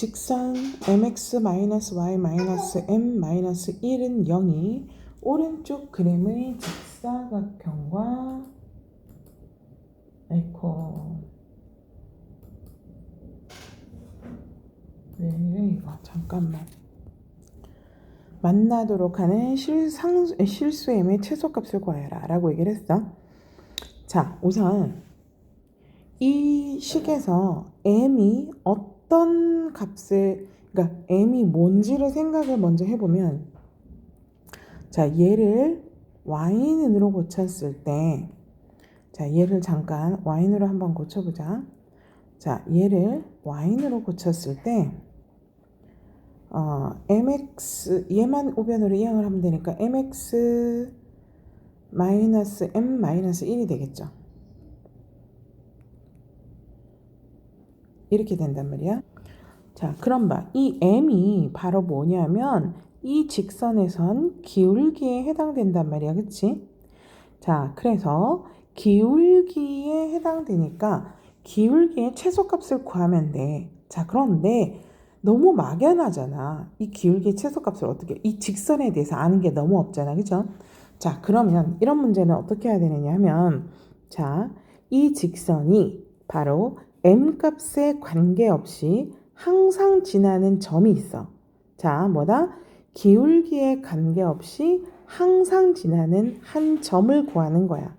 직선 mx-y-m-1은 0이 오른쪽 그림의 직사각형과 에코. 네 이거 잠깐만. 만나도록 하는 실상, 실수 m의 최소값을 구하여라 라고 얘기를 했어. 자 우선 이 식에서 m이 어떤 값을 그러니까 m이 뭔지를 생각을 먼저 해보면 자 얘를 y는으로 고쳤을 때 자 얘를 잠깐 y는으로 한번 고쳐보자. 자 얘를 y는으로 고쳤을 때 어, mx 얘만 우변으로 이항을 하면 되니까 mx 마이너스 m 마이너스 1이 되겠죠 이렇게 된단 말이야. 자, 그럼 봐. 이 m이 바로 뭐냐면 이 직선에선 기울기에 해당된단 말이야. 그치? 자, 그래서 기울기에 해당되니까 기울기의 최소값을 구하면 돼. 자, 그런데 너무 막연하잖아. 이 기울기의 최소값을 어떻게, 이 직선에 대해서 아는 게 너무 없잖아. 그죠? 자, 그러면 이런 문제는 어떻게 해야 되느냐 하면, 자, 이 직선이 바로 m 값에 관계없이 항상 지나는 점이 있어. 자, 뭐다? 기울기에 관계없이 항상 지나는 한 점을 구하는 거야.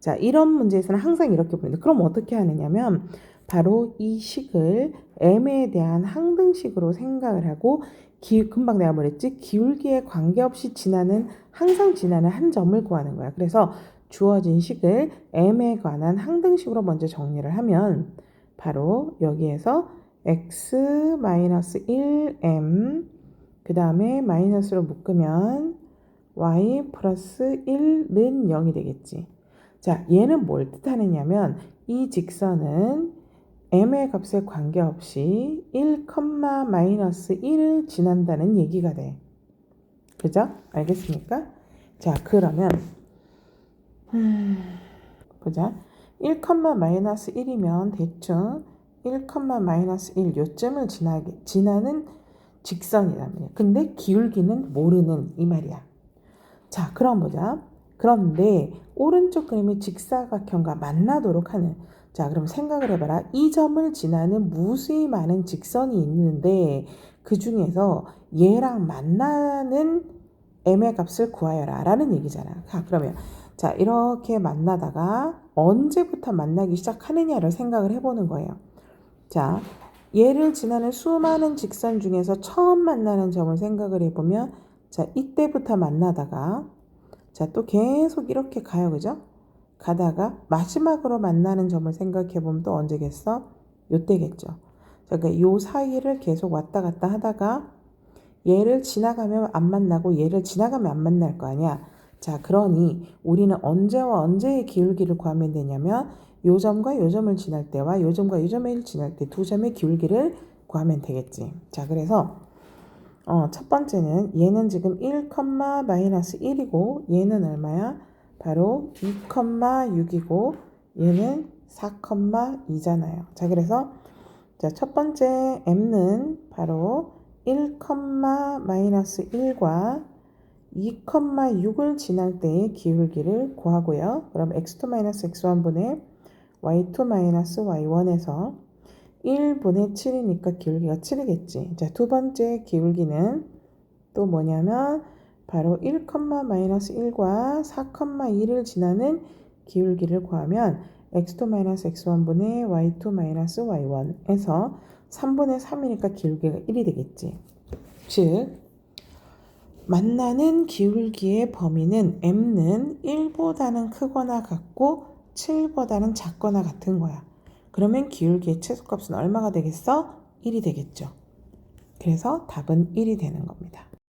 자, 이런 문제에서는 항상 이렇게 보는데 그럼 어떻게 하느냐면 바로 이 식을 m에 대한 항등식으로 생각을 하고 기, 금방 내가 뭐랬지? 기울기에 관계없이 지나는 항상 지나는 한 점을 구하는 거야. 그래서 주어진 식을 m에 관한 항등식으로 먼저 정리를 하면 바로 여기에서 x-1m 그 다음에 마이너스로 묶으면 y 플러스 1는 0이 되겠지. 자, 얘는 뭘 뜻하느냐면 이 직선은 m의 값에 관계없이 1, 마이너스 1을 지난다는 얘기가 돼. 그죠? 알겠습니까? 자, 그러면 음, 보자. 1, 마이너스 1이면 대충 1, 마이너스 1 요점을 지나게, 지나는 말이야. 근데 기울기는 모르는 이 말이야. 자, 그럼 보자. 그런데 오른쪽 그림이 직사각형과 만나도록 하는 자, 그럼 생각을 해봐라. 이 점을 지나는 무수히 많은 직선이 있는데 그 중에서 얘랑 만나는 m의 값을 구하여라 라는 얘기잖아. 자, 그러면 자, 이렇게 만나다가 언제부터 만나기 시작하느냐를 생각을 해보는 거예요. 자, 얘를 지나는 수많은 직선 중에서 처음 만나는 점을 생각을 해보면 자, 이때부터 만나다가 자, 또 계속 이렇게 가요. 그죠? 가다가 마지막으로 만나는 점을 생각해 보면 또 언제겠어? 요때겠죠. 그러니까 요 사이를 계속 왔다 갔다 하다가 얘를 지나가면 안 만나고 얘를 지나가면 안 만날 거 아니야. 자, 그러니 우리는 언제와 언제의 기울기를 구하면 되냐면 요 점과 요 점을 지날 때와 요 점과 요 점을 지날 때 두 점의 기울기를 구하면 되겠지. 자, 그래서 어, 첫 번째는 얘는 지금 1, 마이너스 1이고 얘는 얼마야? 바로 2, 6이고 얘는 4, 2잖아요. 자, 그래서 자, 첫 번째 m는 바로 1, 마이너스 1과 2,6을 지날 때의 기울기를 구하고요. 그럼 x2-x1분의 y2-y1에서 1분의 7이니까 기울기가 7이겠지. 자, 두 번째 기울기는 또 뭐냐면 바로 1,-1과 4,2를 지나는 기울기를 구하면 x2-x1분의 y2-y1에서 3분의 3이니까 기울기가 1이 되겠지. 즉 만나는 기울기의 범위는 m는 1보다는 크거나 같고 7보다는 작거나 같은 거야. 그러면 기울기의 최소값은 얼마가 되겠어? 1이 되겠죠. 그래서 답은 1이 되는 겁니다.